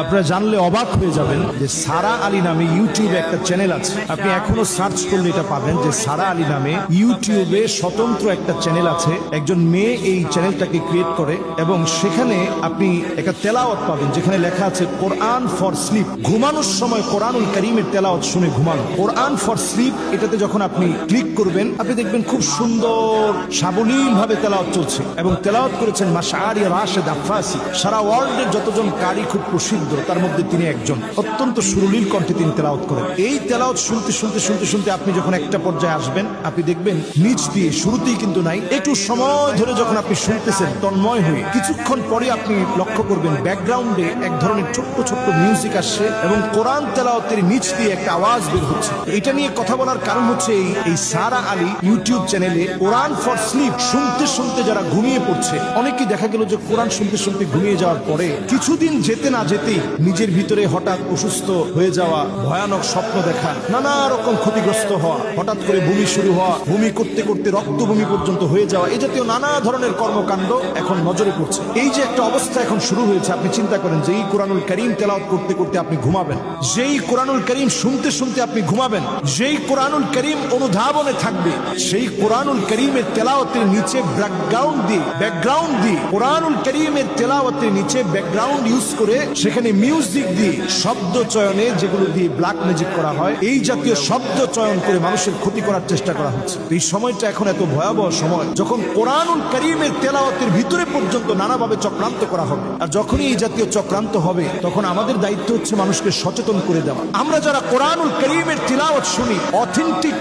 আপনারা জানলে অবাক হয়ে যাবেন যে সারা আলী নামে ইউটিউবে একটা চ্যানেল আছে। আপনি এখনও সার্চ করলে এটা পাবেন যে সারা আলী নামে ইউটিউবে স্বতন্ত্র একটা চ্যানেল আছে। একজন মেয়ে এই চ্যানেলটাকে ক্রিয়েট করে এবং সেখানে আপনি একটা তেলাওয়াত পাবেন, যেখানে লেখা আছে কোরআন ফর স্লিপ ঘুমানোর সময় কোরআনুল করিমের তেলাওয়াত শুনে ঘুমানো। কোরআন ফর স্লিপ এটাতে যখন আপনি ক্লিক করবেন, আপনি দেখবেন খুব সুন্দর সাবলীল ভাবে তেলাওয়াত চলছে। এবং তেলাওয়াত করেছেন মাসারি রাশেদ আফাসি সারা ওয়ার্ল্ডের যতজন কারি খুব প্রসিদ্ধ তার মধ্যে তিনি একজন। অত্যন্ত সুরলীল কণ্ঠে তিনি তেলাওয়াত করেন। এই তেলাওয়াত শুনতে শুনতে শুনতে শুনতে আপনি যখন একটা পর্যায়ে আসবেন, আপনি দেখবেন নিচ দিয়ে শুরুতেই কিন্তু নাই, একটু সময় ধরে যখন আপনি শুনতেছেন, তন্ময় হয়ে কিছুক্ষণ পরে আপনি লক্ষ্য করবেন, ব্যাকগ্রাউন্ডে এক ধরনের ছোট্ট ছোট্ট মিউজিক আসছে এবং কোরআন তেলাওয়াতের নিচ দিয়ে একটা আওয়াজ বের হচ্ছে। এটা নিয়ে কথা বলার কারণ হচ্ছে এই এই সারা আলী ইউটিউব চ্যানেলে কোরআন ফর স্লিপ শুনতে শুনতে যারা ঘুমিয়ে পড়ছে অনেকেই দেখা গেল যে কোরআন শুনতে শুনতে ঘুমিয়ে যাওয়ার পরে কিছুদিন যেতে না যেতেই নিজের ভিতরে হঠাৎ অসুস্থ হয়ে যাওয়া ভয়ানক স্বপ্ন দেখা, নানা রকম ক্ষতিগ্রস্ত হওয়া, হঠাৎ করে বমি শুরু হওয়া বমি করতে করতে রক্ত বমি পর্যন্ত হয়ে যাওয়া এই জাতীয় নানা ধরনের কর্মকাণ্ড এখন নজরে পড়ছে। এই যে একটা অবস্থা এখন শুরু হয়েছে, আপনি চিন্তা করেন যে এই কোরআনুল করিম তেলাওয়াত করতে করতে আপনি ঘুমাবেন। যেই কোরআনুল করিম শুনতে শুনতে আপনি ঘুমাবেন, যেই কোরআনুল করিম অনুধাবনে থাকবে, সেই কোরআনুল করিমের তেলাওয়াতের নিচে ব্যাকগ্রাউন্ড দিয়ে ব্যাকগ্রাউন্ড দিয়ে কোরআনুল করিমের তেলাওয়াতের নিচে ব্যাকগ্রাউন্ড ইউজ করে সেখানে মিউজিক দিয়ে, শব্দ চয়নে যেগুলো দিয়ে ব্ল্যাক ম্যাজিক করা হয়, এই জাতীয় শব্দ চয়ন করে মানুষের ক্ষতি করার চেষ্টা করা হচ্ছে। এই সময়টা এখন এত ভয়াবহ সময়, যখন কোরআনুল করিমের তেলাওয়াতের ভিতরে পর্যন্ত নানাভাবে চক্রান্ত করা হবে, আর যখনই এই জাতীয় চক্রান্ত হবে, তখন আমাদের দায়িত্ব হচ্ছে মানুষকে সচেতন করে দেওয়া। আমরা যারা কোরআনুল করিমের তেলাওয়াত শুনি অথেন্টিক